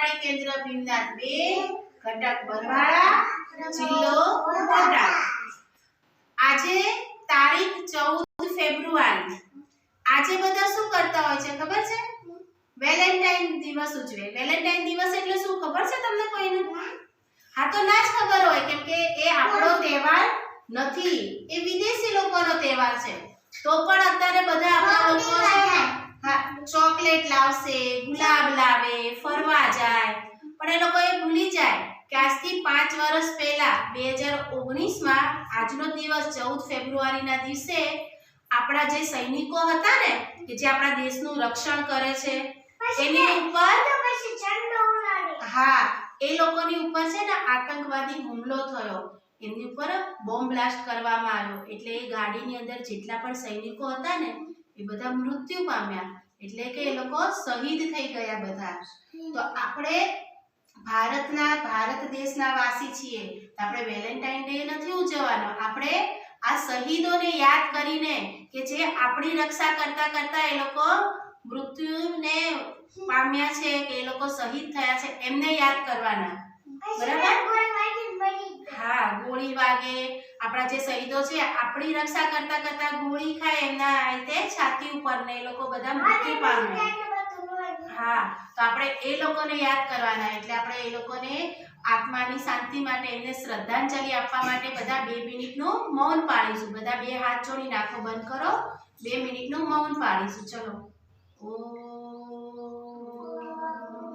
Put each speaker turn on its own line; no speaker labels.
આંગણવાડી કેન્દ્ર ભીમનાથ બે ઘટક બરવાળા જિલ્લો બોટાદ. આજે તારીખ ચૌદ ફેબ્રુઆરી. આજે બધા શું કરતા હોય છે ખબર છે? વેલેન્ટાઇન દિવસ ઉજવે. વેલેન્ટાઇન દિવસ એટલે શું ખબર છે તમને કોઈને? હા તો ના જ ખબર હોય કેમ કે એ આપણો તહેવાર નથી. એ વિદેશી લોકોનો તહેવાર છે. તો પણ અત્યારે બધા આપણા લોકો હા ચોકલેટ લાવશે ગુલાબ લાવે જાય. પણ એ લોકો એ ભૂલી જાય કે આજથી પાંચ વર્ષ પહેલા બે હજાર ઓગણીસમાં આજનો દિવસ ચૌદ ફેબ્રુઆરીના દિવસે આપણા જે સૈનિકો હતા ને કે જે આપણા દેશનું રક્ષણ કરે છે એની ઉપર હા એ લોકોની ઉપર છે ને આતંકવાદી હુમલો થયો. એમની ઉપર બોમ્બ બ્લાસ્ટ કરવામાં આવ્યો. એટલે એ ગાડીની અંદર જેટલા પણ સૈનિકો હતા ને એ બધા મૃત્યુ પામ્યા. એટલે કે એ લોકો શહીદ થઈ ગયા બધા. તો આપણે ભારતના ભારત દેશના વાસી છીએ. આપણે વેલેન્ટાઇન ડે નથી ઉજવવાનો. આપણે આ શહીદોને યાદ કરીને કે જે આપણી રક્ષા કરતા કરતા એ લોકો મૃત્યુને પામ્યા છે કે એ લોકો શહીદ થયા છે એમને યાદ કરવાના. હા ગોળી વાગે આપણા જે શહીદો છે આપણી રક્ષા કરતા કરતા ગોળી ખાય એમના રીતે છાતી ઉપર ને એ લોકો બધા મૃત્યુ પામે હા તો આપણે એ લોકોને યાદ કરવાના એટલે આપણે એ લોકોને આત્માની શાંતિ માટે એમને શ્રદ્ધાંજલિ આપવા માટે બધા બે મિનિટનું મૌન પાળીશું બધા બે હાથ જોડી નાખો બંધ કરો. બે મિનિટનું મૌન પાળીશું ચલો. ઓમ.